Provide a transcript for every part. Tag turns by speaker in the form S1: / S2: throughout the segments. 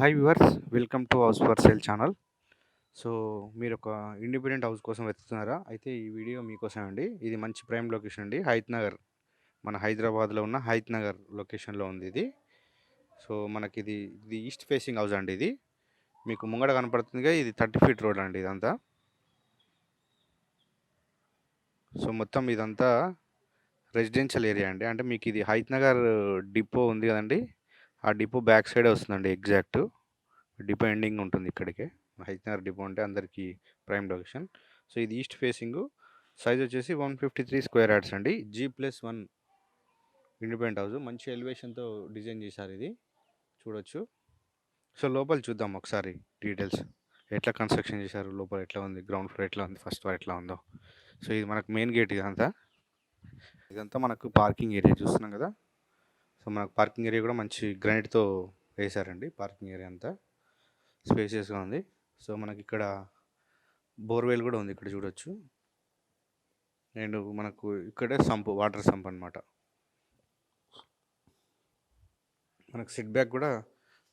S1: Hi viewers welcome to house for sale channel so మీరు ఒక independent house కోసం వెతుకుతున్నారా? అయితే ఈ వీడియో మీకోసం అండి. ఇది మంచి ప్రైమ్ లొకేషన్ అండి. హైత్ నగర్ మన హైదరాబాద్లో ఉన్న హైత్ నగర్ లొకేషన్లో ఉంది ఇది. సో మనకి ఇది ఇది ఈస్ట్ ఫేసింగ్ హౌస్ అండి ఇది. మీకు ముంగడ కనపడుతుందిగా ఇది థర్టీ ఫీట్ రోడ్ అండి ఇదంతా. సో మొత్తం ఇదంతా రెసిడెన్షియల్ ఏరియా అండి. అంటే మీకు ఇది హైత్ నగర్ డిపో ఉంది కదండి. ఆ డిపో బ్యాక్ సైడే వస్తుందండి ఎగ్జాక్ట్. డిపో ఎండింగ్ ఉంటుంది ఇక్కడికే. హైదరాబాద్ డిపో అంటే అందరికీ ప్రైమ్ లొకేషన్. సో ఇది ఈస్ట్ ఫేసింగ్. సైజ్ వచ్చేసి one fifty three square yards అండి. G plus one independent house. మంచి ఎలివేషన్తో డిజైన్ చేశారు ఇది. చూడొచ్చు. సో లోపల చూద్దాం ఒకసారి డీటెయిల్స్. ఎట్లా కన్స్ట్రక్షన్ చేశారు? లోపల ఎట్లా ఉంది? గ్రౌండ్ ఫ్లోర్ ఎట్లా ఉంది? ఫస్ట్ ఫ్లోర్ ఎట్లా ఉందో. సో ఇది మనకు మెయిన్ గేట్ ఇదంతా. ఇదంతా మనకు పార్కింగ్ ఏరియా చూస్తున్నాం కదా. సో మనకు పార్కింగ్ ఏరియా కూడా మంచి గ్రానైట్తో వేశారండి పార్కింగ్ ఏరియా అంతా. స్పేసియస్గా ఉంది. సో మనకి ఇక్కడ బోర్వెల్ కూడా ఉంది ఇక్కడ చూడొచ్చు. అండ్ మనకు ఇక్కడే సంప్ వాటర్ సంప్ అనమాట మనకు సిట్ బ్యాక్ కూడా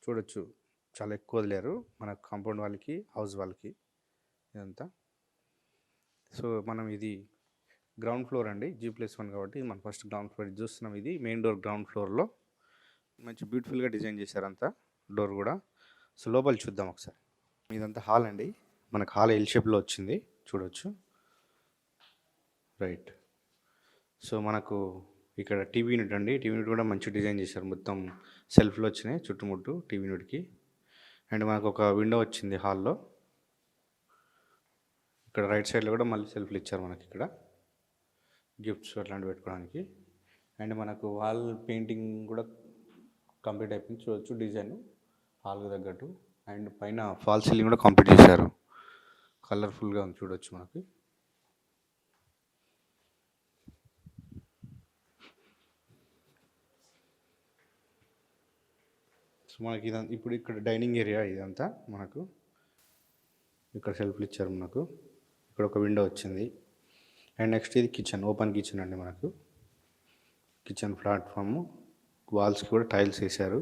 S1: చూడొచ్చు. చాలా ఎక్కువ వదిలేరు. మన కాంపౌండ్ వాళ్ళకి హౌస్ వాళ్ళకి ఇదంతా. సో మనం ఇది గ్రౌండ్ ఫ్లోర్ అండి. జీ ప్లస్ వన్ కాబట్టి మనం ఫస్ట్ గ్రౌండ్ ఫ్లోర్ చూస్తున్నాం. ఇది మెయిన్ డోర్ గ్రౌండ్ ఫ్లోర్లో. మంచి బ్యూటిఫుల్గా డిజైన్ చేశారంతా డోర్ కూడా. సో లోపల చూద్దాం ఒకసారి. ఇదంతా హాల్ అండి. మనకు హాల్ ఎల్ షేప్లో వచ్చింది. చూడొచ్చు. రైట్. సో మనకు ఇక్కడ టీవీ యూనిట్ అండి. టీవీ యూనిట్ కూడా మంచి డిజైన్ చేశారు. మొత్తం సెల్ఫ్లో వచ్చినాయి చుట్టుముట్టు టీవీ యూనిట్కి. అండ్ మనకు ఒక విండో వచ్చింది హాల్లో. ఇక్కడ రైట్ సైడ్లో కూడా మళ్ళీ సెల్ఫ్లు ఇచ్చారు మనకి ఇక్కడ. గిఫ్ట్స్ అట్లాంటివి పెట్టుకోవడానికి. అండ్ మనకు వాల్ పెయింటింగ్ కూడా కంప్లీట్ అయిపోయింది. చూడొచ్చు డిజైన్ హాల్కి తగ్గట్టు. అండ్ పైన ఫాల్ సీలింగ్ కూడా కంప్లీట్ చేశారు. కలర్ఫుల్గా ఉంది చూడొచ్చు మనకి. సో మనకి ఇదంతా ఇప్పుడు ఇక్కడ డైనింగ్ ఏరియా ఇదంతా మనకు. ఇక్కడ సెల్ఫ్లు ఇచ్చారు మనకు. ఇక్కడ ఒక విండో వచ్చింది. అండ్ నెక్స్ట్ ఇది కిచెన్ ఓపెన్ కిచెన్ అండి మనకు. కిచెన్ ప్లాట్ఫామ్ వాల్స్కి కూడా టైల్స్ వేశారు.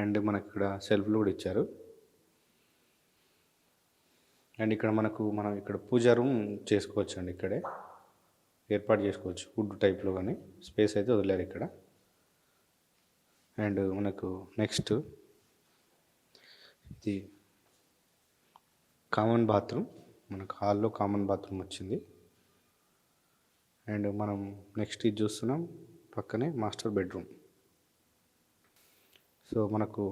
S1: అండ్ మనకి ఇక్కడ సెల్ఫ్లు కూడా ఇచ్చారు. అండ్ ఇక్కడ మనకు మనం ఇక్కడ పూజా రూమ్ చేసుకోవచ్చు అండి ఇక్కడే. ఏర్పాటు చేసుకోవచ్చు వుడ్ టైప్లో కానీ స్పేస్ అయితే వదిలేరు ఇక్కడ. అండ్ మనకు నెక్స్ట్ ఇది కామన్ బాత్రూమ్. మనకు హాల్లో కామన్ బాత్రూమ్ వచ్చింది. అండ్ మనం నెక్స్ట్ ఇది చూస్తున్నాం పక్కనే మాస్టర్ బెడ్రూమ్. సో మనకు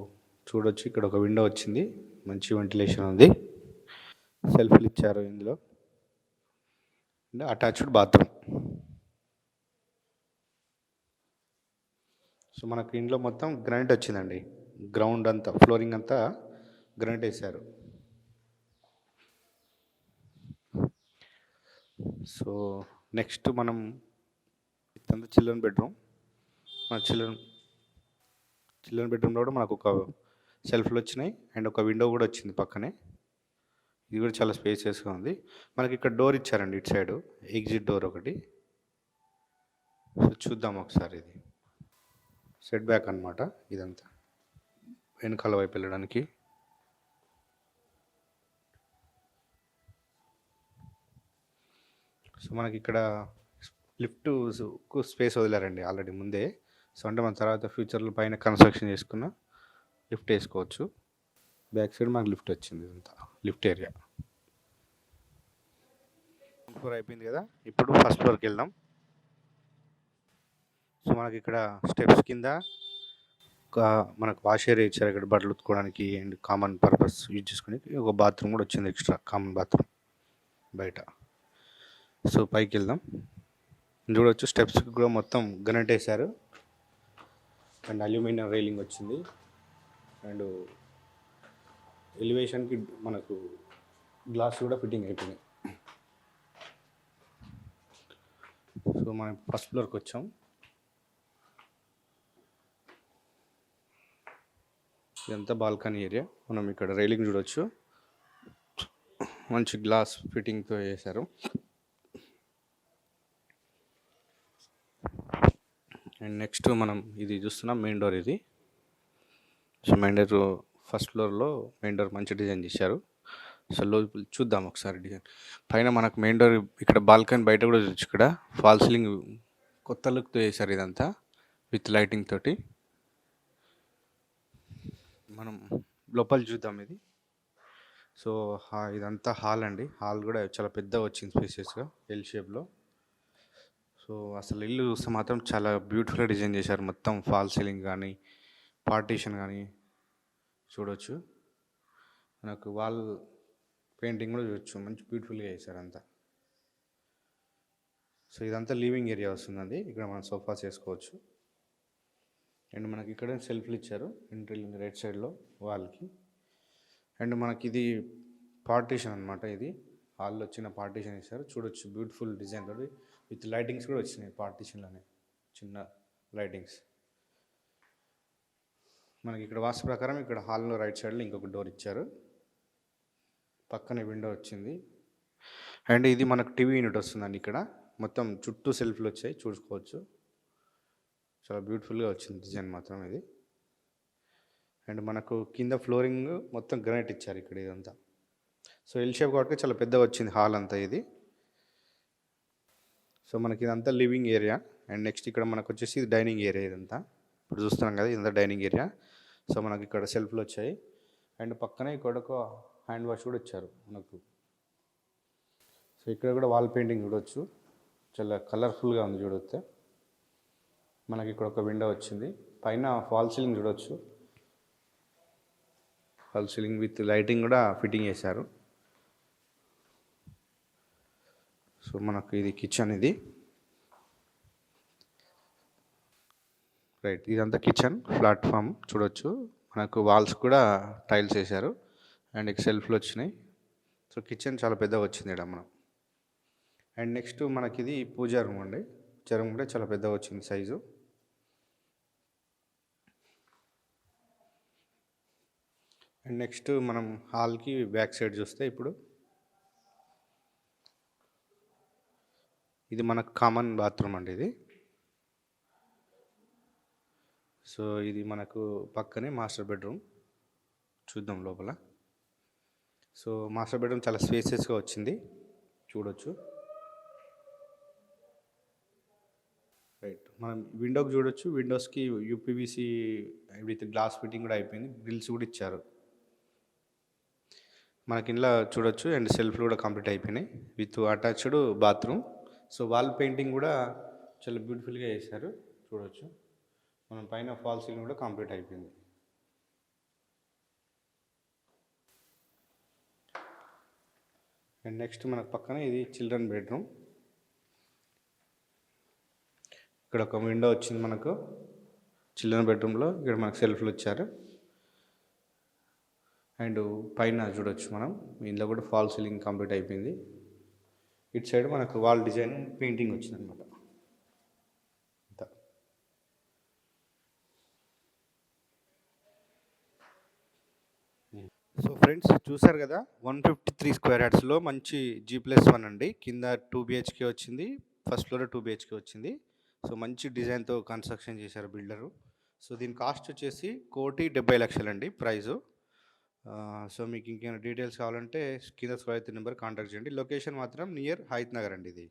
S1: చూడొచ్చు ఇక్కడ ఒక విండో వచ్చింది. మంచి వెంటిలేషన్ ఉంది. సెల్ఫ్లు ఇచ్చారు ఇందులో. And attached bathroom. సో మనకు ఇంట్లో మొత్తం గ్రానైట్ వచ్చిందండి. గ్రౌండ్ అంతా ఫ్లోరింగ్ అంతా గ్రానైట్ వేశారు. సో నెక్స్ట్ మనం ఇదంతా చిల్డ్రన్ బెడ్రూమ్. మన చిల్డ్రన్ చిల్డ్రన్ బెడ్రూమ్లో కూడా మనకు ఒక సెల్ఫ్లు వచ్చినాయి. అండ్ ఒక విండో కూడా వచ్చింది పక్కనే. ఇది కూడా చాలా స్పేసియస్గా ఉంది. మనకి ఇక్కడ డోర్ ఇచ్చారండి ఇటు సైడ్ ఎగ్జిట్ డోర్ ఒకటి. సో చూద్దాం ఒకసారి ఇది. సెట్ బ్యాక్ అనమాట ఇదంతా. వెనకాల వైపు వెళ్ళడానికి. సో మనకి ఇక్కడ లిఫ్ట్ స్పేస్ వదిలారండి ఆల్రెడీ ముందే. సో అంటే మన తర్వాత ఫ్యూచర్లో పైన కన్స్ట్రక్షన్ చేసుకున్న లిఫ్ట్ వేసుకోవచ్చు. బ్యాక్ సైడ్ మనకు లిఫ్ట్ వచ్చింది ఇదంతా. Lift area. ఫ్లోర్ అయిపోయింది కదా? ఇప్పుడు ఫస్ట్ ఫ్లోర్కి వెళ్దాం. సో మనకి ఇక్కడ స్టెప్స్ కింద ఒక మనకు వాష్ ఏరియా ఇచ్చారు ఇక్కడ బట్టలు ఉత్తుకోవడానికి అండ్ కామన్ పర్పస్ యూజ్ చేసుకోవడానికి ఒక బాత్రూమ్ కూడా వచ్చింది ఎక్స్ట్రా కామన్ బాత్రూమ్ బయట. సో పైకి వెళ్దాం చూడవచ్చు స్టెప్స్కి కూడా మొత్తం గనెట్ వేశారు అండ్ అల్యూమినియం రైలింగ్ వచ్చింది. అండ్ ఎలివేషన్కి మనకు గ్లాస్ కూడా ఫిట్టింగ్ అయిపోయింది సో మనం ఫస్ట్ ఫ్లోర్కి వచ్చాం. ఇదంతా బాల్కనీ ఏరియా. మనం ఇక్కడ రైలింగ్ చూడొచ్చు. మంచి గ్లాస్ ఫిట్టింగ్తో వేశారు అండ్ నెక్స్ట్ మనం ఇది చూస్తున్నాం మెయిన్ డోర్ ఇది. సో మెయిన్ డోర్ ఫస్ట్ ఫ్లోర్లో మెయిన్ డోర్ మంచి డిజైన్ చేశారు. సో లోపల చూద్దాం ఒకసారి డిజైన్. పైన మనకు మెయిన్ డోర్ ఇక్కడ బాల్కనీ బయట కూడా చూడొచ్చు ఇక్కడ. ఫాల్ సీలింగ్ కొత్త లుక్తో చేశారు ఇదంతా విత్ లైటింగ్ తోటి. మనం లోపల చూద్దాం ఇది. సో ఇదంతా హాల్ అండి. హాల్ కూడా చాలా పెద్దగా వచ్చింది స్పేసెస్గా. ఎల్ షేప్లో సో అసలు ఇల్లు చూస్తే మాత్రం చాలా బ్యూటిఫుల్గా డిజైన్ చేశారు. మొత్తం ఫాల్ సీలింగ్ కానీ పార్టీషన్ కానీ చూడొచ్చు. మనకు వాల్ పెయింటింగ్ కూడా చూడొచ్చు. మంచి బ్యూటిఫుల్గా చేశారు అంతా. సో ఇదంతా లివింగ్ ఏరియా వస్తుందండి. ఇక్కడ మనం సోఫాస్ వేసుకోవచ్చు అండ్ మనకి ఇక్కడ సెల్ఫ్లు ఇచ్చారు. ఎంట్రీ రైట్ సైడ్లో వాల్కి. అండ్ మనకి ఇది పార్టీషన్ అన్నమాట ఇది. హాల్లో వచ్చిన పార్టీషన్ ఇచ్చారు చూడొచ్చు బ్యూటిఫుల్ డిజైన్ తోటి. విత్ లైటింగ్స్ కూడా వచ్చినాయి పార్టీషన్లోనే. చిన్న లైటింగ్స్. మనకి ఇక్కడ వాస్తు ప్రకారం ఇక్కడ హాల్లో రైట్ సైడ్లో ఇంకొక డోర్ ఇచ్చారు. పక్కనే విండో వచ్చింది. అండ్ ఇది మనకు టీవీ యూనిట్ వస్తుందండి ఇక్కడ. మొత్తం చుట్టూ సెల్ఫ్లు వచ్చాయి చూసుకోవచ్చు. చాలా బ్యూటిఫుల్గా వచ్చింది డిజైన్ మాత్రం ఇది. అండ్ మనకు కింద ఫ్లోరింగ్ మొత్తం గ్రానైట్ ఇచ్చారు ఇక్కడ ఇదంతా. సో ఎల్ షేప్ కాబట్టి చాలా పెద్దగా వచ్చింది హాల్ అంతా ఇది. సో మనకి ఇదంతా లివింగ్ ఏరియా. అండ్ నెక్స్ట్ ఇక్కడ మనకు వచ్చేసి ఇది డైనింగ్ ఏరియా ఇదంతా. ఇప్పుడు చూస్తున్నాం కదా ఇదంతా డైనింగ్ ఏరియా. సో మనకి ఇక్కడ సెల్ఫ్లు వచ్చాయి అండ్ పక్కనే ఇక్కడ ఒక హ్యాండ్ వాష్ కూడా ఇచ్చారు మనకు. సో ఇక్కడ కూడా వాల్ పెయింటింగ్ చూడవచ్చు చాలా కలర్ఫుల్గా ఉంది చూడొస్తే మనకి ఇక్కడ ఒక విండో వచ్చింది. పైన ఫాల్ సీలింగ్ చూడొచ్చు. ఫాల్ సీలింగ్ విత్ లైటింగ్ కూడా ఫిట్టింగ్ చేశారు. సో మనకు ఇది కిచెన్ ఇది. రైట్ ఇదంతా కిచెన్ ప్లాట్ఫామ్ చూడొచ్చు. మనకు వాల్స్ కూడా టైల్స్ వేశారు. అండ్ సెల్ఫ్లు వచ్చినాయి. సో కిచెన్ చాలా పెద్దగా వచ్చింది ఇక్కడ మనం. అండ్ నెక్స్ట్ మనకి ఇది పూజా రూమ్ అండి. పూజా రూమ్ కూడా చాలా పెద్దగా వచ్చింది సైజు అండ్ నెక్స్ట్ మనం హాల్కి బ్యాక్ సైడ్ చూస్తే ఇప్పుడు ఇది మనకు కామన్ బాత్రూమ్ అండి ఇది. సో ఇది మనకు పక్కనే మాస్టర్ బెడ్రూమ్ చూద్దాం లోపల. సో మాస్టర్ బెడ్రూమ్ చాలా స్పేసెస్గా వచ్చింది. చూడొచ్చు. రైట్ మనం విండోకి చూడొచ్చు. విండోస్కి యూపీవీసీ విత్ గ్లాస్ ఫిట్టింగ్ కూడా అయిపోయింది. గ్రిల్స్ కూడా ఇచ్చారు. మనకి ఇంట్లో చూడొచ్చు. అండ్ సెల్ఫ్లు కూడా కంప్లీట్ అయిపోయినాయి. With attached bathroom so wall painting కూడా చాలా బ్యూటిఫుల్గా చేశారు. చూడొచ్చు. మనం పైన ఫాల్ సీలింగ్ కూడా కంప్లీట్ అయిపోయింది. అండ్ నెక్స్ట్ మనకు పక్కన ఇది చిల్డ్రన్ బెడ్రూమ్ ఇక్కడ ఒక విండో వచ్చింది మనకు. చిల్డ్రన్ బెడ్రూమ్లో ఇక్కడ మనకు సెల్ఫ్లు వచ్చారు. అండ్ పైన చూడొచ్చు మనం. ఇందులో కూడా ఫాల్ సీలింగ్ కంప్లీట్ అయిపోయింది. ఇటు సైడ్ మనకు వాల్ డిజైన్ పెయింటింగ్ వచ్చింది అనమాట సో ఫ్రెండ్స్ చూసారు కదా వన్ ఫిఫ్టీ త్రీ స్క్వేర్ యార్డ్స్లో మంచి జీ ప్లస్ వన్ అండి. కింద టూ బిహెచ్కే వచ్చింది ఫస్ట్ ఫ్లోర్ టూ బిహెచ్కే వచ్చింది. సో మంచి డిజైన్తో కన్స్ట్రక్షన్ చేశారు బిల్డరు. సో దీని కాస్ట్ వచ్చేసి కోటి డెబ్బై లక్షలండి ప్రైజు. సో మీకు ఇంకేమైనా డీటెయిల్స్ కావాలంటే కింద స్క్రైత్ నెంబర్ కాంటాక్ట్ చేయండి. లొకేషన్ మాత్రం నియర్ హైత్ నగర్ అండి ఇది.